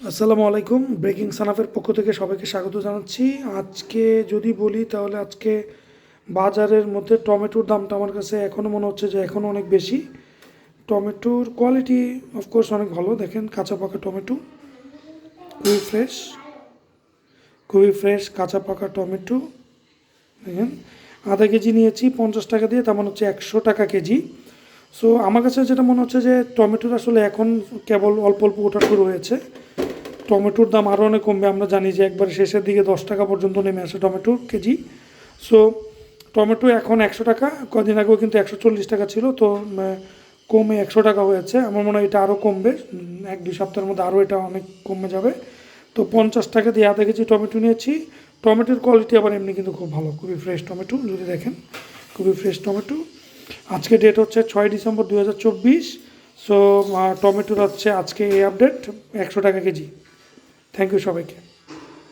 আসসালামু আলাইকুম। ব্রেকিং সানাফের পক্ষ থেকে সবাইকে স্বাগত জানাচ্ছি। আজকে যদি বলি, তাহলে আজকে বাজারের মধ্যে টমেটোর দামটা আমার কাছে এখনও মনে হচ্ছে যে এখনও অনেক বেশি। টমেটোর কোয়ালিটি অফকোর্স অনেক ভালো। দেখেন, কাঁচা পাকা টমেটো, খুবই ফ্রেশ খুবই ফ্রেশ কাঁচা পাকা টমেটো। দেখেন, আধা কেজি নিয়েছি, পঞ্চাশ টাকা দিয়ে তেমন হচ্ছে একশো টাকা কেজি। সো আমার কাছে যেটা মনে হচ্ছে যে টমেটোর আসলে এখন কেবল অল্প অল্প ওঠা শুরু হয়েছে টমেটোর দাম আরও অনেক কমবে। আমরা জানি যে একবার শেষের দিকে দশ টাকা পর্যন্ত নেমে আসে টমেটোর কেজি। সো টমেটো এখন একশো টাকা, কদিন আগেও কিন্তু একশো চল্লিশ টাকা ছিল, তো কমে একশো টাকা হয়েছে। আমার মনে হয় এটা আরও কমবে এক দুই সপ্তাহের মধ্যে আরও এটা অনেক কমে যাবে। তো, পঞ্চাশ টাকা দিয়ে আধা কেজি টমেটো নিয়েছি। টমেটোর কোয়ালিটি আবার এমনি কিন্তু খুব ভালো, খুবই ফ্রেশ টমেটো, যদি দেখেন, খুবই ফ্রেশ টমেটো। আজকে ডেট হচ্ছে ছয় ডিসেম্বর দু হাজার চব্বিশ সো টমেটোর হচ্ছে আজকে এই আপডেট একশো টাকা কেজি। থ্যাংক ইউ সবাইকে